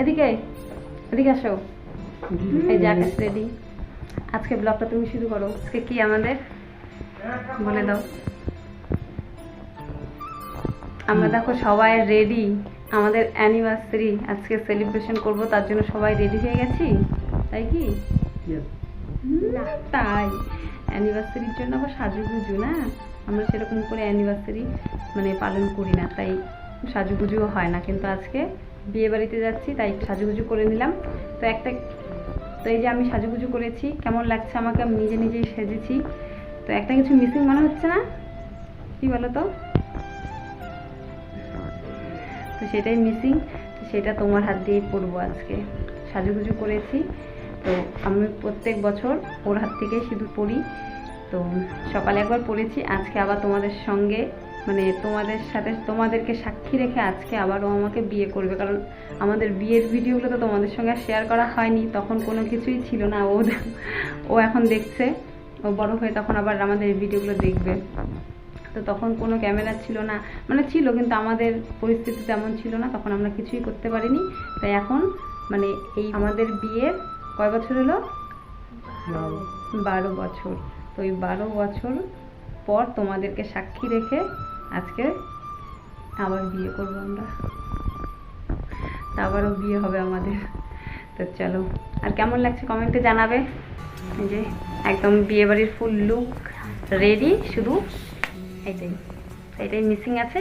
এদিকে এদিকে আসো। এই যে আকাশ রেডি আজকে ব্লগটা তুমি শুরু করো। আজকে কি আমাদের? বলে দাও। আমরা দেখো সবাই রেডি আমাদের অ্যানিভার্সারি আজকে সেলিব্রেশন করব তার জন্য সবাই রেডি হয়ে গেছি। তাই কি? তাই। অ্যানিভার্সারির জন্য আবার সাজুগুজু না? আমরা সেরকম করে অ্যানিভার্সারি মানে পালন করি না তাই সাজুগুজুও হয় না। কিন্তু আজকে বিয়ে বাড়িতে যাচ্ছি, তাই সাজুগুজু করে নিলাম। তো একটা, তো এই যে আমি সাজুগুজু করেছি, কেমন লাগছে আমাকে? আমি নিজে নিজেই সেজেছি। তো একটা কিছু মিসিং মনে হচ্ছে না? কি বলো তো তো সেটাই মিসিং সেটা তোমার হাত দিয়েই পরবো আজকে। সাজুগুজু করেছি। তো আমি প্রত্যেক বছর ওর হাত থেকেই সিঁদুর পরি তো সকালে একবার পড়েছি, আজকে আবার তোমাদের সঙ্গে মানে তোমাদের সাথে তোমাদেরকে সাক্ষী রেখে আজকে আবার ও আমাকে বিয়ে করবে। কারণ আমাদের বিয়ের ভিডিওগুলো তো তোমাদের সঙ্গে শেয়ার করা হয়নি। তখন কোনো কিছুই ছিল না। ও ও এখন দেখছে। ও বড় হয়ে তখন আবার আমাদের ভিডিওগুলো দেখবে। তো তখন কোনো ক্যামেরা ছিল না। মানে ছিল কিন্তু আমাদের পরিস্থিতি তেমন ছিল না। তখন আমরা কিছুই করতে পারিনি। তাই এখন মানে এই আমাদের বিয়ের কয় বছর হলো? বারো। বছর। তো ওই বারো বছর পর তোমাদেরকে সাক্ষী রেখে আজকে আবার বিয়ে করব আমরা। আবারও বিয়ে হবে আমাদের। তো চলো, আর কেমন লাগছে কমেন্টে জানাবে? যে একদম বিয়ে বাড়ির ফুল লুক রেডি শুধু এটাই এটাই মিসিং আছে।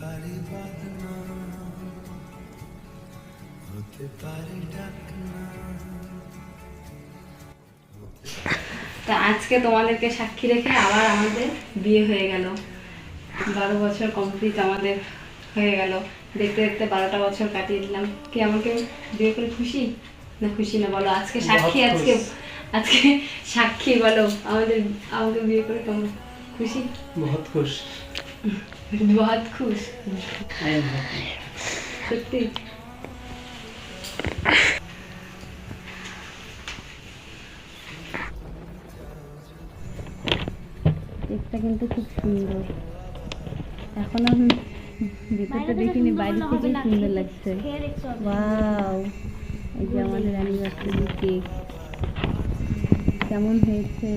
পারি বাদনা। তো আজকে তোমাদেরকে সাক্ষী রেখে আবার আমাদের বিয়ে হয়ে গেল। বারো বছর কমপ্লিট আমাদের হয়ে গেল। দেখতে দেখতে বারোটা বছর কাটিয়ে দিলাম। কি আমাকে বিয়ে করে খুশি? না খুশি না বলো। আজকে সাক্ষী আজকে আজকে সাক্ষী বলো। আমাদের আমাকে বিয়ে করে কেমন? খুশি? বহুত খুশ। বহুত খুশ। সত্যি? কেকটা কিন্তু খুব সুন্দর। এখন আমি ভিতরটা দেখিনি বাইরে থেকেই সুন্দর লাগছে। ওয়াও এই যে আমাদের অ্যানিভার্সারি কেক কেমন হয়েছে?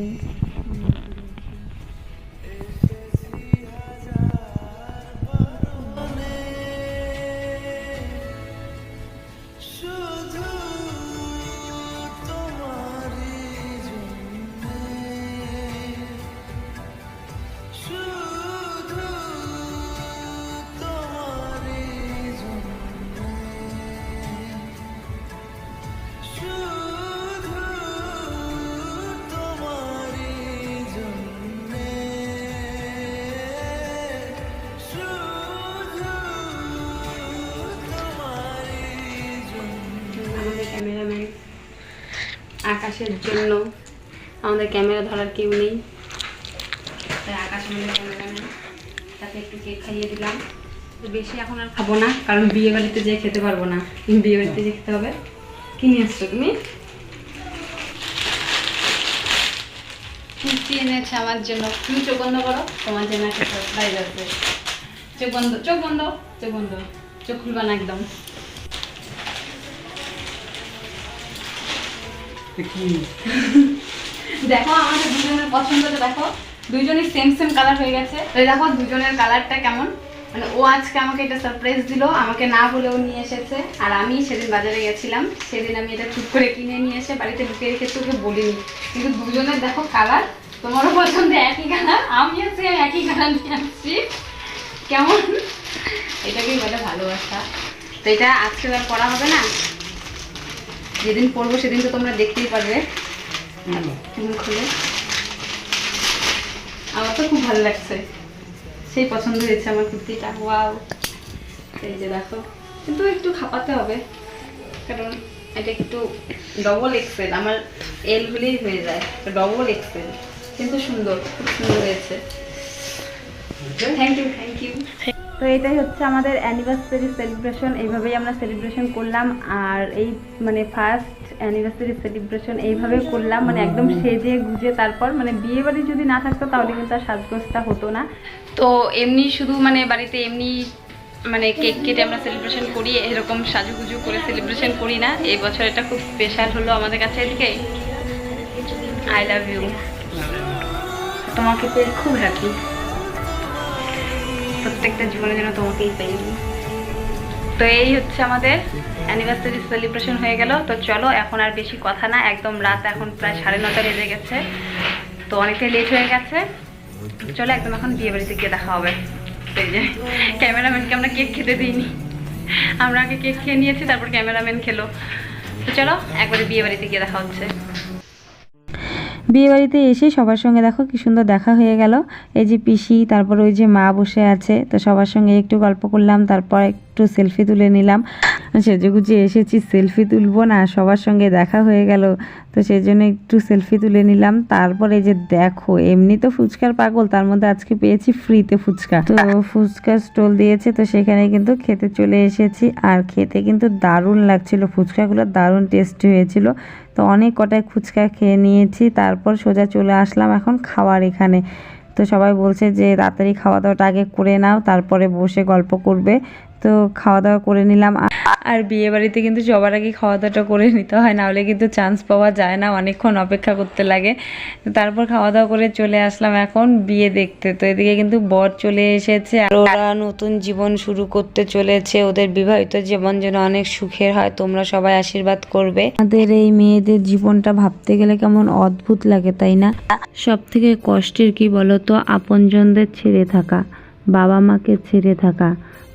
আকাশের জন্য। আমাদের ক্যামেরা ধরার কেউ নেই। তাই আকাশ আমাদের ক্যামেরাম্যান তাকে একটু কেক খাইয়ে দিলাম। বেশি এখন আর খাব না, কারণ বিয়ে বাড়িতে যেয়ে খেতে পারব না। বিয়ে বাড়িতে যেয়ে খেতে হবে। কি নিয়ে আসছো তুমি? আমার জন্য? তুমি চোখ বন্ধ করো, তোমার জন্য চোখ বন্ধ চোখ বন্ধ চোখ বন্ধ। চোখ খুলবা না একদম। দেখো, আমাদের দুজনের পছন্দটা দেখো দুজনই সেম সেম কালার হয়ে গেছে। তো দেখো, দুজনের কালারটা কেমন? মানে ও আজকে আমাকে এটা সারপ্রাইজ দিল, আমাকে না বলেও নিয়ে এসেছে। আর আমি সেদিন বাজারে গেছিলাম, সেদিন আমি এটা ঠিক করে কিনে নিয়ে এসে বাড়িতে ঢুকে রেখেছি, ওকে বলিনি। কিন্তু দুজনের দেখো কালার তোমারও পছন্দ একই কালার আমিও সেম একই কালার নিয়ে আসছি। কেমন? এটাকেই বলে ভালোবাসা। তো এটা আজকে আর পড়া হবে না? যেদিন পড়ব সেদিন তো তোমরা দেখতেই পারবে। খুলে। আমার তো খুব ভালো লাগছে। সেই পছন্দ হয়েছে আমার কুর্তিটা। ওয়াও। এই যে দেখো। কিন্তু একটু খাপাতে হবে। কারণ এটা একটু ডবল এক্সেল আমার এল হলেই হয়ে যায়। ডবল এক্সেল কিন্তু সুন্দর। খুব সুন্দর হয়েছে। থ্যাংক ইউ থ্যাংক ইউ তো এটাই হচ্ছে আমাদের অ্যানিভার্সারি সেলিব্রেশন এইভাবেই আমরা সেলিব্রেশন করলাম আর এই মানে ফার্স্ট অ্যানিভার্সারি সেলিব্রেশন এইভাবে করলাম মানে একদম সেজে গুজে তারপর মানে বিয়ে বাড়ি যদি না থাকতো তাহলে কিন্তু আর সাজগোজটা হতো না। তো এমনি শুধু মানে বাড়িতে এমনি মানে কেক কেটে আমরা সেলিব্রেশন করি এরকম সাজুগুজু করে সেলিব্রেশন করি না। এই বছর এটা খুব স্পেশাল হলো আমাদের কাছে এদিকে আই লাভ ইউ তোমাকে পেয়ে খুব হ্যাপি প্রত্যেকটা জীবনে যেন তোমাকেই পেয়ে তো এই হচ্ছে আমাদের অ্যানিভার্সারি সেলিব্রেশন হয়ে গেল। তো চলো, এখন আর বেশি কথা না, একদম রাত এখন প্রায় সাড়ে নটা বেজে গেছে। তো অনেকটাই লেট হয়ে গেছে। চলো, একদম এখন বিয়ে বাড়িতে গিয়ে দেখা হবে। যে ক্যামেরাম্যানকে আমরা কেক খেতে দিইনি। আমরা আগে কেক খেয়ে নিয়েছি, তারপর ক্যামেরাম্যান খেলো। তো চলো, একবারে বিয়ে বাড়িতে গিয়ে দেখা হচ্ছে। বিয়ে বাড়িতে এসে সবার সঙ্গে দেখো কি সুন্দর দেখা হয়ে গেল। এই যে পিসি, তারপর ওই যে মা বসে আছে, তো সবার সঙ্গে একটু গল্প করলাম, তারপর একটু সেলফি তুলে নিলাম। সেজেগুজে এসেছি সেলফি তুলবো না, সবার সঙ্গে দেখা হয়ে গেল। তো সেই জন্য একটু সেলফি তুলে নিলাম। তারপরে যে দেখো, এমনি তো ফুচকার পাগল, তার মধ্যে আজকে পেয়েছি ফ্রিতে ফুচকা। তো ফুচকা স্টল দিয়েছে, তো সেখানে কিন্তু খেতে চলে এসেছি। আর খেতে কিন্তু দারুণ লাগছিল, ফুচকাগুলো দারুণ টেস্টি হয়েছিল। তো অনেক কটায় ফুচকা খেয়ে নিয়েছি, তারপর সোজা চলে আসলাম এখন খাওয়ার এখানে। তো সবাই বলছে যে, তাড়াতাড়ি খাওয়া দাওয়াটা আগে করে নাও, তারপরে বসে গল্প করবে। তো খাওয়া দাওয়া করে নিলাম। আর বিয়ে বাড়িতে কিন্তু সবার আগে খাওয়া দাওয়াটা করে নিতে হয়, নাহলে কিন্তু চান্স পাওয়া যায় না, অনেকক্ষণ অপেক্ষা করতে লাগে। তারপর খাওয়া দাওয়া করে চলে আসলাম এখন বিয়ে দেখতে। তো এদিকে কিন্তু বর চলে এসেছে আর ওরা নতুন জীবন শুরু করতে চলেছে। ওদের বিবাহিত জীবন যেন অনেক সুখের হয়, তোমরা সবাই আশীর্বাদ করবে। আমাদের এই মেয়েদের জীবনটা ভাবতে গেলে কেমন অদ্ভুত লাগে, তাই না? সব থেকে কষ্টের কি বলতো? আপনজনদের ছেড়ে থাকা বাবা মাকে ছেড়ে থাকা।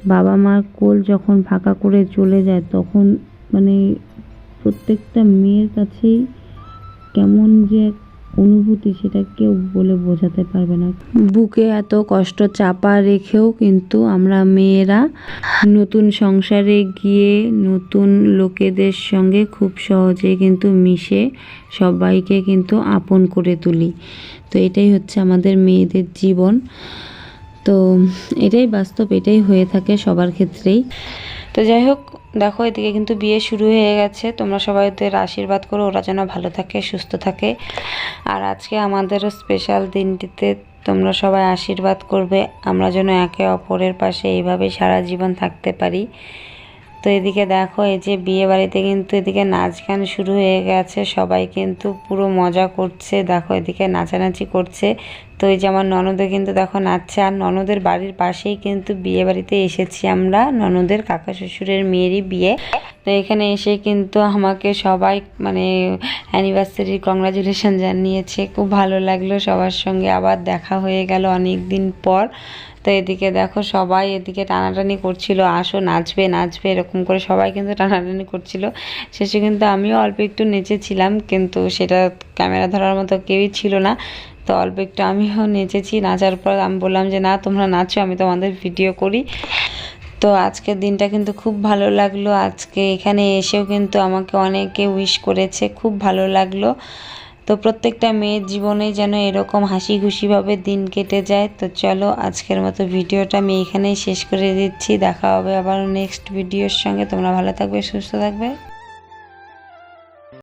বাবা মার কোল যখন ফাঁকা করে চলে যায়, তখন মানে প্রত্যেকটা মেয়ের কাছেই কেমন যে অনুভূতি সেটা কেউ বলে বোঝাতে পারবে না। বুকে এত কষ্ট চাপা রেখেও কিন্তু আমরা মেয়েরা নতুন সংসারে গিয়ে নতুন লোকেদের সঙ্গে খুব সহজে কিন্তু মিশে সবাইকে কিন্তু আপন করে তুলি। তো এটাই হচ্ছে আমাদের মেয়েদের জীবন। তো এটাই বাস্তব, এটাই হয়ে থাকে সবার ক্ষেত্রেই। তো যাই হোক, দেখো এদিকে কিন্তু বিয়ে শুরু হয়ে গেছে। তোমরা সবাই ওদের আশীর্বাদ করো, ওরা যেন ভালো থাকে, সুস্থ থাকে। আর আজকে আমাদেরও স্পেশাল দিনটিতে তোমরা সবাই আশীর্বাদ করবে। আমরা যেন একে অপরের পাশে এইভাবে সারা জীবন থাকতে পারি। তো এদিকে দেখো, এই যে বিয়ে বাড়িতে কিন্তু এদিকে নাচ গান শুরু হয়ে গেছে। সবাই কিন্তু পুরো মজা করছে। দেখো, এদিকে নাচানাচি করছে। তো এই যে আমার ননদে কিন্তু দেখো নাচছে। আর ননদের বাড়ির পাশেই কিন্তু বিয়ে বাড়িতে এসেছি আমরা। ননদের কাকা শ্বশুরের মেয়েরই বিয়ে। তো এখানে এসে কিন্তু আমাকে সবাই মানে অ্যানিভার্সারি কংগ্রাচুলেশন জানিয়েছে। খুব ভালো লাগল সবার সঙ্গে আবার দেখা হয়ে গেল অনেক দিন পর। তো এদিকে দেখো সবাই এদিকে টানাটানি করছিল, আসো, নাচবে নাচবে, এরকম করে সবাই কিন্তু টানাটানি করছিল। শেষে কিন্তু আমিও অল্প একটু নেচেছিলাম, কিন্তু সেটা ক্যামেরা ধরার মতো কেউই ছিল না। তো অল্প একটু আমিও নেচেছি, নাচার পর আমি বললাম যে, না, তোমরা নাচো, আমি তোমাদের ভিডিও করি। তো আজকের দিনটা কিন্তু খুব ভালো লাগল। আজকে এখানে এসেও কিন্তু আমাকে অনেকে উইশ করেছে, খুব ভালো লাগল। তো প্রত্যেকটা মেয়ের জীবনে যেন এরকম হাসি খুশিভাবে দিন কেটে যায়। তো চলো আজকের মতো ভিডিওটা আমি এখানেই শেষ করে দিচ্ছি। দেখা হবে আবার নেক্সট ভিডিওর সঙ্গে। তোমরা ভালো থাকবে, সুস্থ থাকবে।